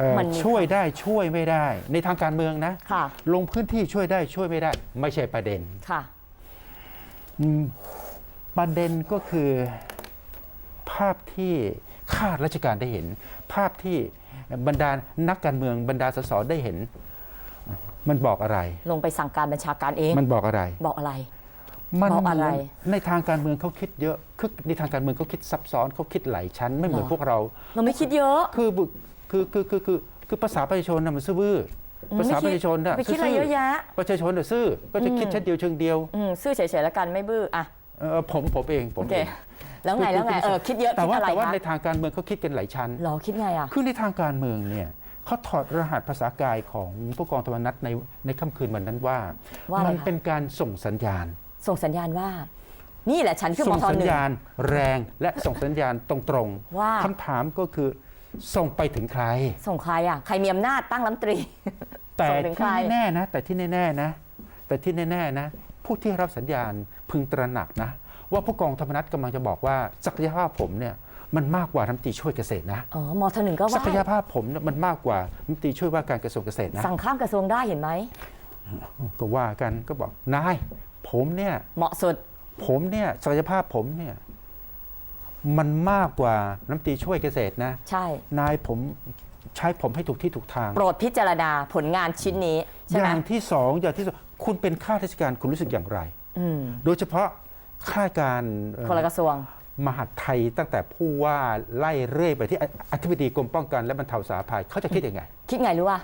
เอ่อมันมีช่วยได้ช่วยไม่ได้ ในทางการเมืองนะค่ะ ลงพื้นที่ช่วยได้ช่วยไม่ได้ ไม่ใช่ประเด็นค่ะอืมประเด็นก็คือภาพที่ข้าราชการได้เห็น ภาพที่บรรดานักการเมืองบรรดาสสได้เห็น มันบอกอะไร ลงไปสั่งการบัญชาการเอง มันบอกอะไร บอกอะไรมันบอกอะไรเหมืนในทางการเมืองเขาคิดเยอะคือในทางการเมืองเขาคิดซับซ้อนเขาคิดหลายชั้น ไม่เหมือนหรอพวกเรา เราไม่คิดเยอะ คือบุ คือคือคือคือคือภาษาประชาชนน่ะมันซื่อบื้ออภาษาประชาชนน่ะไม่คิดอะไรเยอะแยะประชาชนน่ะซื่อก็จะคิดชั้นเดียวเชิงเดียวอืมซื่อเฉยๆแล้วกันไม่บื้ออะเออผมผมเองผมโอเคเองแล้วไงคือแล้วไงคือเออคิดเยอะแต่คิดว่าอะไรแต่ว่าคะในทางการเมืองเขาคิดกันหลายชั้นหรอคิดไงอะคือในทางการเมืองเนี่ยเขาถอดรหัสภาษากายของผู้กองธรรมนัฐในในค่ำคืนวันนั้นว่าว่าอะไรมันคะเป็นการส่งสัญญาณ ส่งสัญญาณว่า นี่แหละฉันคือส่มงทสัญหนึ่งญาณแรงและส่งสัญญาณตรงๆว่าคำถามก็คือ ส่งไปถึงใคร ส่งใครอะใครมีอำนาจตั้งรัฐมนตรี แต่ส่งถึงใคร ที่แน่ๆนะ แต่ที่แน่ๆนะ แต่ที่แน่ๆนะ ผู้ที่รับสัญญาณพึงตระหนักนะ ว่าผู้กองธรรมนัฐกำลังจะบอกว่าศักยภาพผมเนี่ยมันมากกว่ารัฐมนตรีช่วยเกษตรนะ อ๋อมทหนึ่งก็ศัว่ากยภาพผมเนี่ยมันมากกว่ารัฐมนตรีช่วยว่าการกระทรวงเกษตรนะ สั่งข้ามกระทรวงได้เห็นไหม ก็ว่ากันก็บอกนายผมเนี่ย เหมาะสุดผมเนี่ยศักยภาพผมเนี่ย มันมากกว่ารัฐมนตรีช่วยเกษตรนะ ใช่ นายผมใช้ผมให้ถูกที่ถูกทาง โปรดพิจารณาผลงานชิ้นนี้ใช่อไหมย่างที่สองอย่างที่สองคุณเป็นข้าราชการคุณรู้สึกอย่างไร อืมโดยเฉพาะข้าราชการเอ่อคนละกระทรวง มหาดไทยตั้งแต่ผู้ว่าไล่เรื่อยไปที่ออธิบดีกรมป้องกันและบรรเทาสาธารณภัยเขาจะคิดยังไง คิดไงรู้ป่ะ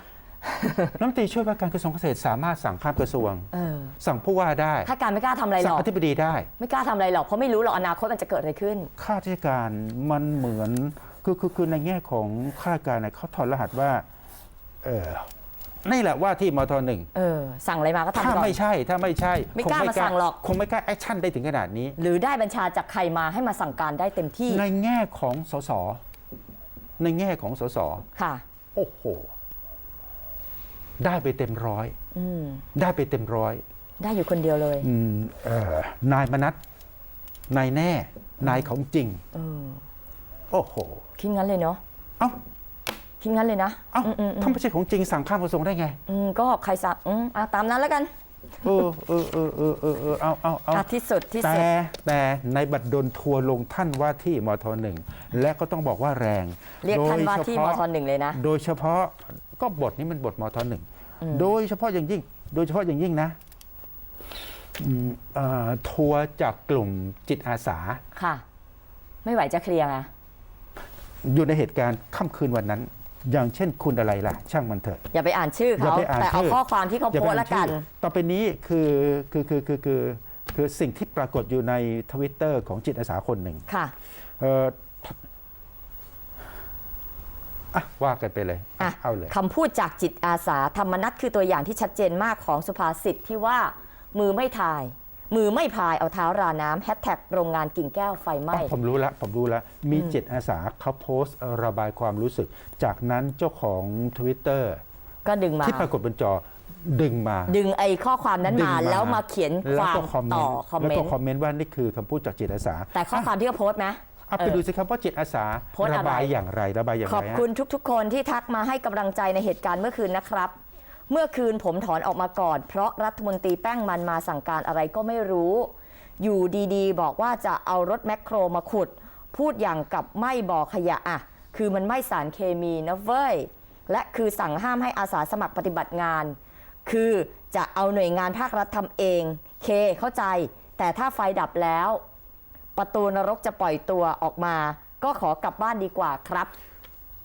รัฐมนตรีช่วยว่าการกระทรวงเกษตรสามารถสั่งข้ามกระทรวง เออสั่งผู้ว่าได้ ถ้าการไม่กล้าทำอะไรหสั่รงอก อธิบดีได้ ไม่กล้าทำอะไรหรอก เพราะไม่รู้หรอกอนาคตมันจะเกิดอะไรขึ้น ข้าราชการมันเหมือนคือคือคือในแง่ของข้าราชการเนี่ยเขาถอดรหัสว่าเออนี่แหละว่าที่มทหนึ่งเออ สั่งอะไรมาก็ทำถ้าก่อน ไม่ใช่ถ้าไม่ใช่ไม่คงกล้ามาสั่งหรอก คงไม่กล้าแอคชั่นได้ถึงขนาดนี้ หรือได้บัญชาจากใครมาให้มาสั่งการได้เต็มที่ในแง่ของสสในแง่ของสสค่ะ โอ้โห ได้ไปเต็มร้อยอืมได้ไปเต็มร้อย ได้อยู่คนเดียวเลยอืมเอ่อนายมนัทนายแน่ นายของจริงเออโอ้โห คิดงั้นเลยเนาะเอ้าคิดงั้นเลยนะเอ้าอืมอืมอืมถ้าไม่ใช่ของจริงสั่งข้ามกระทรวงได้ไงอืมก็ใครสั่งอืมอะตามนั้นแล้วกันเออเออเออเออเออเออเอาเอาเอาอะที่สุดที่แต่สุดแต่ในบัตรดลทัวร์ลงท่านว่าที่มทหนึ่งและก็ต้องบอกว่าแรง เรียกท่านว่าที่มโดยเฉทพาะหนึ่งเลยนะ โดยเฉพาะ ก็บทนี้มันบทมทหนึ่งอืมโดยเฉพาะอย่างยิ่ง โดยเฉพาะอย่างยิ่งนะอืมเอ่อทัวร์จากกลุ่มจิตอาสาค่ะ ไม่ไหวจะเคลียร์ไงอยู่ในเหตุการณ์ค่ำคืนวันนั้น อย่างเช่นคุณอะไรล่ะ ช่างมันเถอะ อย่าไปอ่านชื่ออย่าเขาไปอ่านแต่เอาชื่อข้อความที่เขาอย่าโพไปสต์อ่าละกันชื่อต่อไปนี้คือคือคือคือคือคือสิ่งที่ปรากฏอยู่ในทวิตเตอร์ของจิตอาสาคนหนึ่งค่ะเอออะว่ากันไปเลยอะเอาเลยคำพูดจากจิตอาสาธรรมนัตคือตัวอย่างที่ชัดเจนมากของสุภาษิตที่ว่ามือไม่ทาย มือไม่พายเอาเท้าราน้ำแฮชแท็กโรงงานกิ่งแก้วไฟไหม้อ๋อผมรู้ละผมรู้ละมีจิตอาสาเขาโพสต์ระบายความรู้สึก จากนั้นเจ้าของ Twitter ก็ดึงมาที่ปรากฏบนจอดึงมา ดึงไอ้ข้อความนั้นดึงมาแล้วมาเขียนคแล้ววามก็คอมเมนต่อต์คอมแล้วเมนก็ต์คอมเมนต์ว่านี่คือคำพูดจากจิตอาสา แต่ข้อความที่เขาโพสต์ไหม เอาไปดูสิครับว่าจิตอาสาโพสต์อะไรระบายอย่างไรระบายอย่างขไรอบฮะคุณทุกๆ คนที่ทักมาให้กำลังใจในเหตุการณ์เมื่อคืนนะครับ เมื่อคืนผมถอนออกมาก่อน เพราะรัฐมนตรีแป้งมันมาสั่งการอะไรก็ไม่รู้ อยู่ดีๆ บอกว่าจะเอารถแมคโครมาขุด พูดอย่างกับไม่บ่อขยะอะคือมันไม่สารเคมีนะเว้ย และคือสั่งห้ามให้อาสาสมัครปฏิบัติงาน คือจะเอาหน่วยงานภาครัฐทำเอง เคเข้าใจ แต่ถ้าไฟดับแล้ว ประตูนรกจะปล่อยตัวออกมา ก็ขอกลับบ้านดีกว่าครับ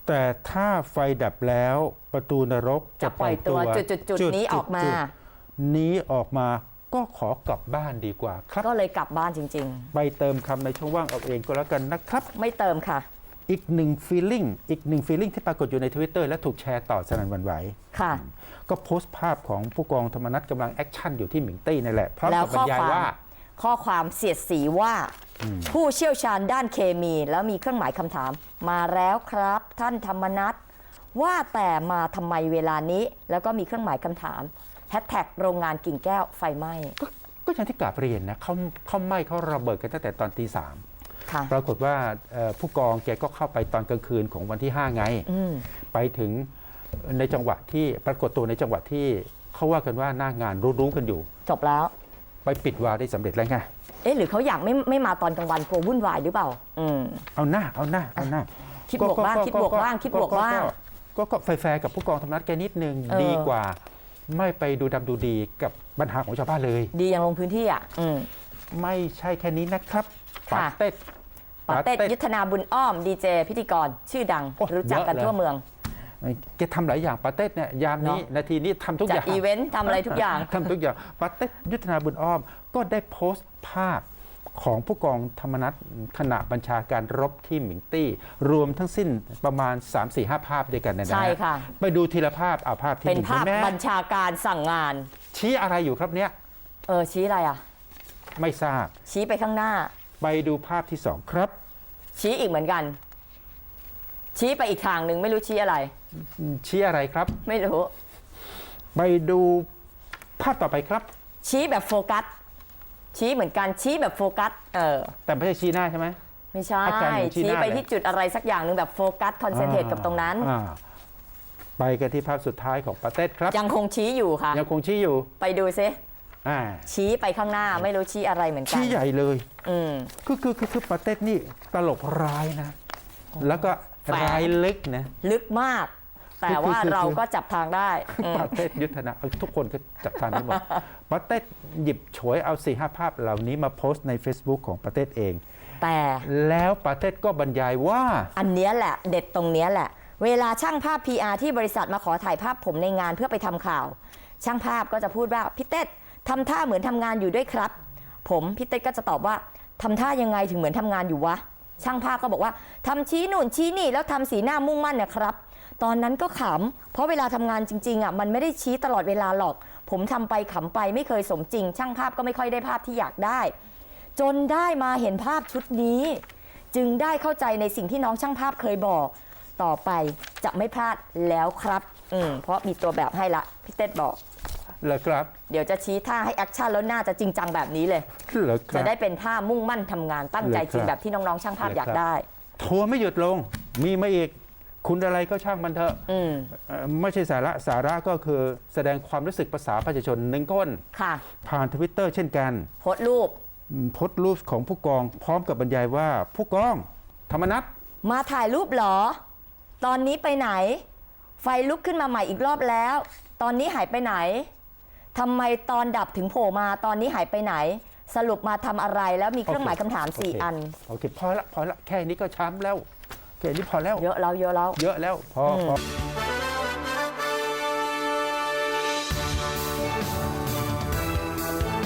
แต่ถ้าไฟดับแล้วประตูนรกจะปล่อยตัวจุดๆๆนี้ออกมาๆนี้ออกมาก็ขอกลับบ้านดีกว่าครับ ก็เลยกลับบ้านจริง ไปเติมคำในช่องว่างเอาเองก็แล้วกันนะครับ ๆ ไม่เติมค่ะ อีกหนึ่งฟีลลิ่งอีกหนึ่งฟีลลิ่งที่ปรากฏอยู่ใน Twitter และถูกแชร์ต่อสนั่นหวันไหว ค่ะ ก็โพสต์ภาพของผู้กองธรรมนัฐกำลังแอคชั่นอยู่ที่หมิงตี้นั่นแหละพร้อมแล้วกับบรรยายข้อความว่า ข้อความเสียดสีว่า ผู้เชี่ยวชาญด้านเคมีแล้วมีเครื่องหมายคำถาม มาแล้วครับ ท่านธรรมนัฐว่าแต่มาทำไมเวลานี้ แล้วก็มีเครื่องหมายคำถามแฮชแท็กโรงงานกิ่งแก้วไฟไหม้ก็ก็อย่างที่กราบเรียนนะเขาเขาไหม้เขาระเบิดกันตั้งแต่ตอนตีสามค่ะปรากฏว่าเอ่อผู้กองแกก็เข้าไปตอนกลางคืนของวันที่ 5 ไง อืมไปถึงในจังหวะที่ปรากฏตัวในจังหวะที่เขาว่ากันว่าหน้างานรู้ๆกันอยู่ จบแล้ว ไปปิดวาล์วได้สำเร็จแล้วไง เอ๊ะหรือเขาอยากไม่ไม่มาตอนกลางวันกลัววุ่นวายหรือเปล่า อืม เอาหน้าเอาหน้าเอาหน้าคิดบวกบ้างคิดบวกบ้างคิดบวกบ้างก็ก็แฟร์ๆกับผู้กองธรรมนัฐแกนิดนึงเออ ดีกว่า ไม่ไปดูดำดูดีกับปัญหาของชาวบ้านเลย ดีอย่างลงพื้นที่อะ อืม ไม่ใช่แค่นี้นะครับปาค่ะเต็ด ปาเต้ยุทธนาบุญอ้อมดีเจพิธีกรชื่อดังโอ้รู้จักกันเยอะเลย ทั่วเมือง แกทำหลายอย่างปาเต็ดเนี่ยยามนี้เนอะนาทีนี้ทำทุกอจัดย่างอีเวนต์ทำอะไรทุกอย่างทำทุกอย่างปาเต็ดยุทธนาบุญอ้อม ก็ได้โพสต์ภาพของผู้กองธรรมนัฐขณะบัญชาการรบที่หมิงตี้ รวมทั้งสิ้นประมาณ 3-4-5 ภาพด้วยกันเนยนะใช่ค่ะ ไปดูทีละภาพเอาภาพที่เป็นหงภาพห็ไหมบัญชาการสั่งงาน ชี้อะไรอยู่ครับเนี่ยเออชี้อะไรอะ ไม่ทราบ ชี้ไปข้างหน้า ไปดูภาพที่สองครับ ชี้อีกเหมือนกัน ชี้ไปอีกทางหนึ่งไม่รู้ชี้อะไร ชี้อะไรครับ ไม่รู้ ไปดูภาพต่อไปครับ ชี้แบบโฟกัส ชี้เหมือนกันชี้แบบโฟกัส เออ แต่ไม่ใช่ชี้หน้าใช่ไหม ไม่ใช่ อาการเหมือนชี้หชี้น้าไปเลย ที่จุดอะไรสักอย่างหนึ่งแบบโฟกัสคอนเซนเทรตกับตรงนั้น อ่าไปกันที่ภาพสุดท้ายของปาเต็ดครับ ยังคงชี้อยู่ค่ะ ยังคงชี้อยู่ไปดูซิอ่าชี้ไปข้างหน้าไม่รู้ชี้อะไรเหมือนกันชี้ใหญ่เลย อืม คือคือคือคือปาเต็ดนี่ตลกร้ายนะ แล้วก็แฝง ร้ายลึกนะ ลึกมาก แต่ว่าคือคือเราก็จับทางได้อืมปาเต็ดยุทธนาเออทุกคนก็จับทานได้หมดปาเต็ดหยิบฉวยเอาสี่ห้าภาพเหล่านี้มาโพสต์ใน Facebook ของปาเต็ดเอง แต่แล้วปาเต็ดก็บรรยายว่า อันเนี้ยแหละเด็ดตรงเนี้ยแหละ เวลาช่างภาพ PR ที่บริษัทมาขอถ่ายภาพผมในงานเพื่อไปทำข่าว ช่างภาพก็จะพูดว่าพี่เต้ทำท่าเหมือนทำงานอยู่ด้วยครับ ผมพี่เต้ก็จะตอบว่าทำท่ายังไงถึงเหมือนทำงานอยู่วะช่างภาพก็บอกว่าทำชี้นู่นชี้นี่แล้วทำสีหน้ามุ่งมั่นนะครับ ตอนนั้นก็ขำ เพราะเวลาทำงานจริงๆอะมันไม่ได้ชี้ตลอดเวลาหรอก ผมทำไปขำไปไม่เคยสมจริง ช่างภาพก็ไม่ค่อยได้ภาพที่อยากได้ จนได้มาเห็นภาพชุดนี้ จึงได้เข้าใจในสิ่งที่น้องช่างภาพเคยบอก ต่อไปจะไม่พลาดแล้วครับอืมเพราะมีตัวแบบให้ละพี่เต้บอก เหรอครับเดี๋ยวจะชี้ท่าให้แอคชั่นแล้วน่าจะจริงจังแบบนี้เลย เหรอคจะรับ ได้เป็นท่ามุ่งมั่นทำงานตั้งใจจริงเหรอครับ แบบที่น้องๆช่างภาพอยากได้ ทัวร์ไม่หยุดลง มีมาอีก คุณอะไรก็ช่างมันเถอะอืมเอ่อไม่ใช่สาระสาระก็คือแสดงความรู้สึกภาษาประชาชนหนึ่งก้นค่ะผ่านทวิตเตอร์เช่นกันโพสต์รูปอืมโพสต์รูปของผู้กองพร้อมกับบรรยายว่า ผู้กองธรรมนัฐมาถ่ายรูปเหรอ ตอนนี้ไปไหน ไฟลุกขึ้นมาใหม่อีกรอบแล้ว ตอนนี้หายไปไหนทำไมตอนดับถึงโผล่มาตอนนี้หายไปไหน สรุปมาทำอะไรแล้วมีเครื่องหมายคำถามสี่โเคอัน โอเคพอละพอละแค่นี้ก็ช้ำแล้ว แค่นี้พอแล้ว เยอะแล้วเยอะแล้ว เยอะแล้วพออืมพอ